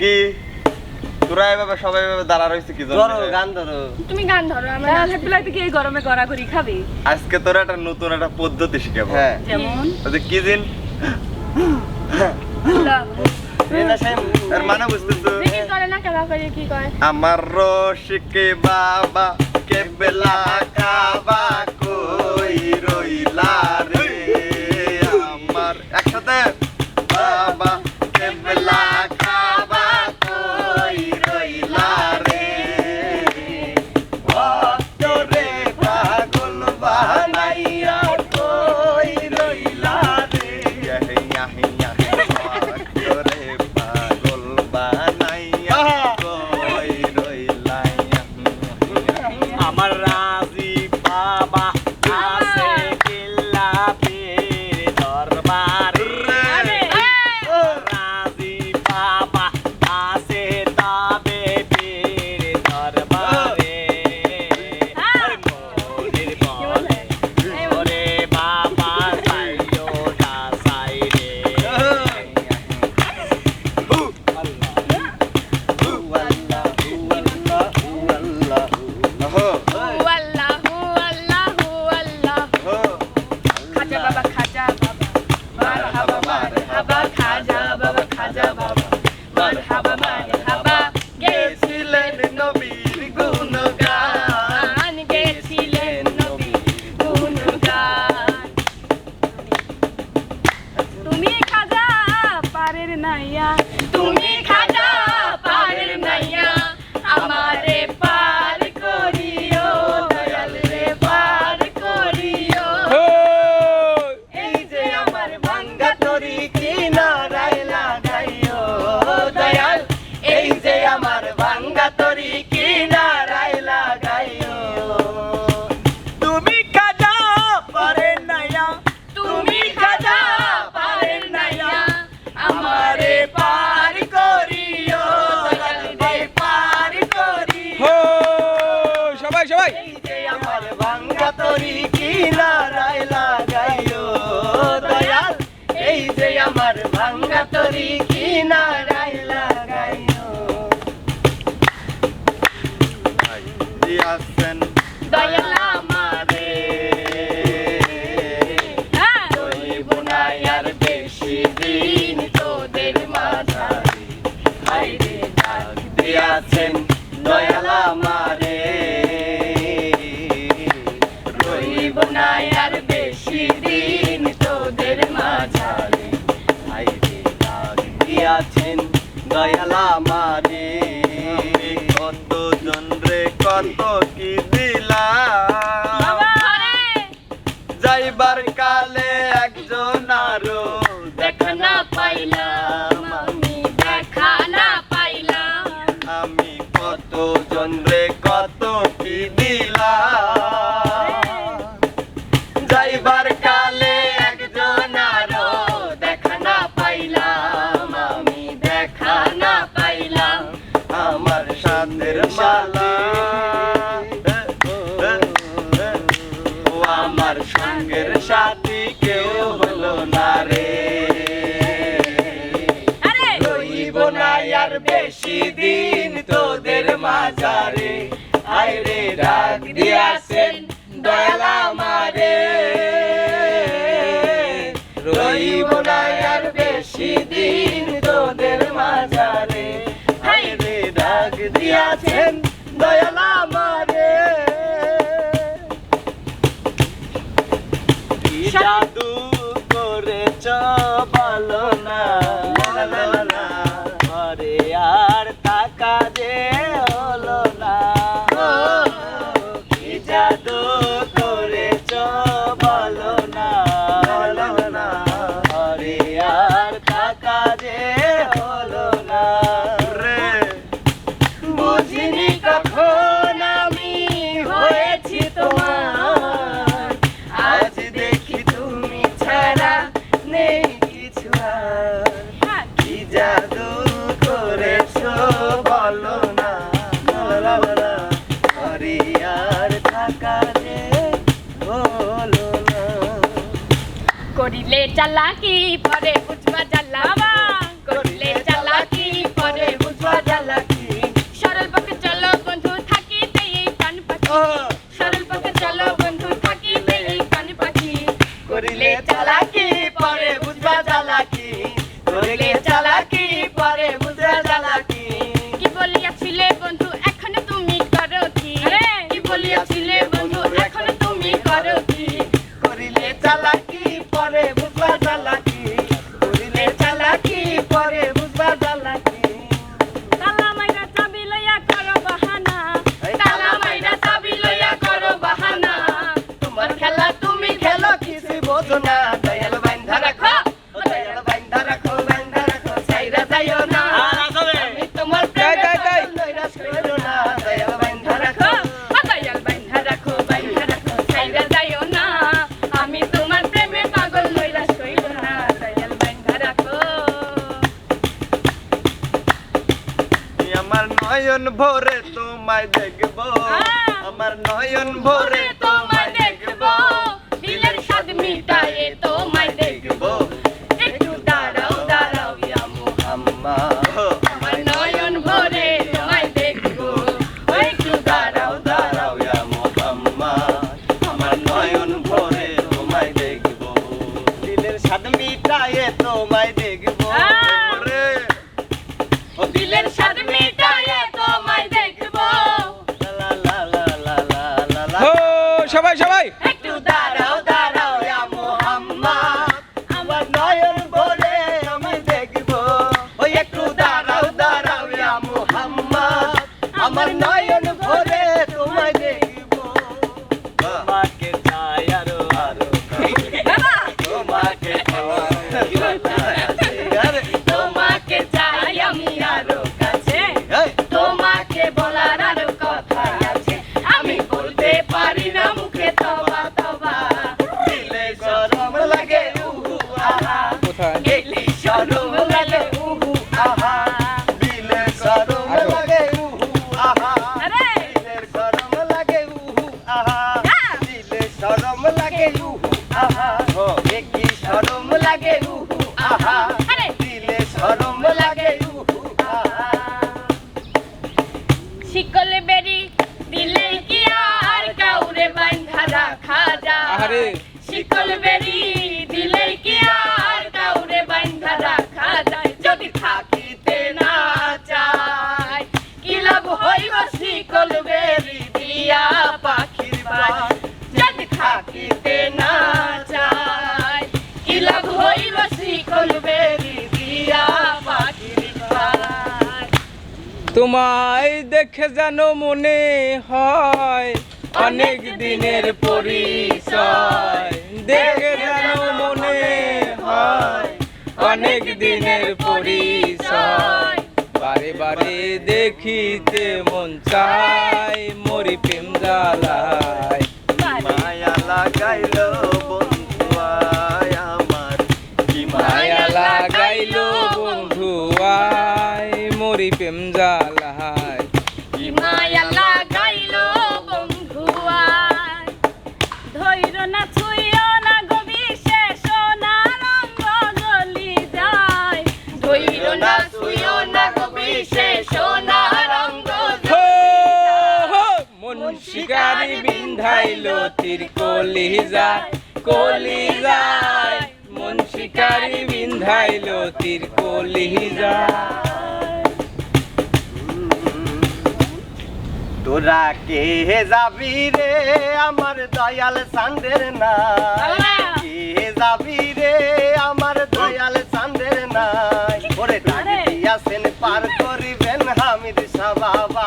কি? তোরা এভাবে সবাই এভাবে দাঁড়া রয়েছে কি জন্য? ধরো গান ধরো। তুমি গান ধরো আমরা তাহলে কি এই গরমে গড়াগড়ি খাবি? আজকে তোরা একটা নতুন একটা পদ্ধতি শিখাবো। হ্যাঁ। যেমন? যে কি দিন এটা সাহেব এর মানে বুঝতেছো? ya. সবাই সবাই। আমার ভাঙ্গা তরি কিনারায় দিয়াছেন দয়ালা মারে কত জন রে কত কি দিলাম? যাইবার কালে একজন আরও দেখা না পাইলাম। আমি দেখা না পাইলাম। আমি কত জন রে কত কি দিলাম? সঙ্গের সাথী কেউ হলো না রে। রইব না আর বেশি দিন তোদের মাঝারে আইরে ডাক দিয়াছেন দয়ালা আমারে। বলো না। ঘরে আর টাকা যে হলো না। কি জাদু করেছ বলো না। ঘরে আর টাকা যে হলো না। রে। বুঝিনি কখন আমি হয়েছি তোমার। আজ चला की कुछ मज़ा चला নয়ন ভরে তোমায় দেখব। আহ! আমার নয়ন ভরে তোমায় দেখব। দিলের স্বাদ মিটায়ে তোমায় সবাই একটু দাঁড়াও আহারে। শিকল বেরি দিলে কি আর কাউরে বান্ধা রাখা যায়? যদি থাকিতে না চায় কি লাভ হইব শিকল বেরি দিয়া পাখির বাই যদি থাকিতে না চায় কি লাভ হইব শিকল বেরি দিয়া পাখির বাই তোমায় দেখে যেন মনে হয় অনেক দিনের পরিচয়। দেখে যেন মনে হয়, অনেক দিনের পরিচয়। বারে বারে দেখিতে মন চায়, মরি প্রেম জ্বালায়। বিন্ধাইলো তীর কলি যায় কলি যায় মন শিকারি বিন্ধাইলো তীর কলি যায় তোরা কে যাবি রে আমার দয়াল চান্দের নাই কে যাবি রে আমার দয়াল চান্দের নাই ওরে ডাক দিয়াছেন পার করিবেন হামিদ শাহ বাবা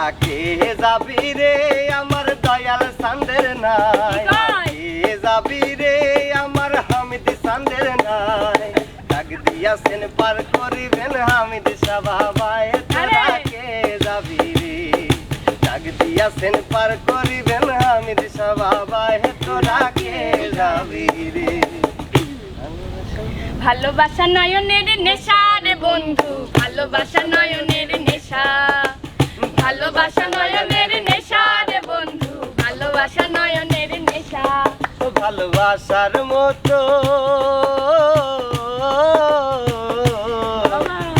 তোরা কে যাবি রে? আমার দয়াল চান্দের নাই। কে যাবি রে? আমার হামিদ চান্দের নাই। ডাক দিয়াছেন পার করিবেন হামিদ হে তোরা কে যাবি রে? ডাক দিয়াছেন পার করিবেন হামিদ বাবা তোরা কে যাবি রে? ভালোবাসা নয়নের নেশা রে বন্ধু ভালোবাসা নয়নের নেশা। ভালোবাসা নয়নের নেশা রে বন্ধু ভালোবাসা নয়নের নেশা। ভালোবাসার মতো।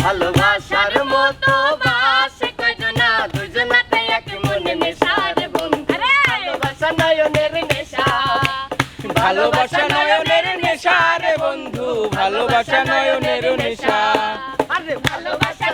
ভালোবাসার মতো বাসে কয়জনা দুজনাতে এক মনে নেশা রে বন্ধু ভালোবাসা নয়নের নেশা। ভালোবাসা নয়নের নেশা রে বন্ধু ভালোবাসা নয়নের নেশা। আরে ভালোবাসা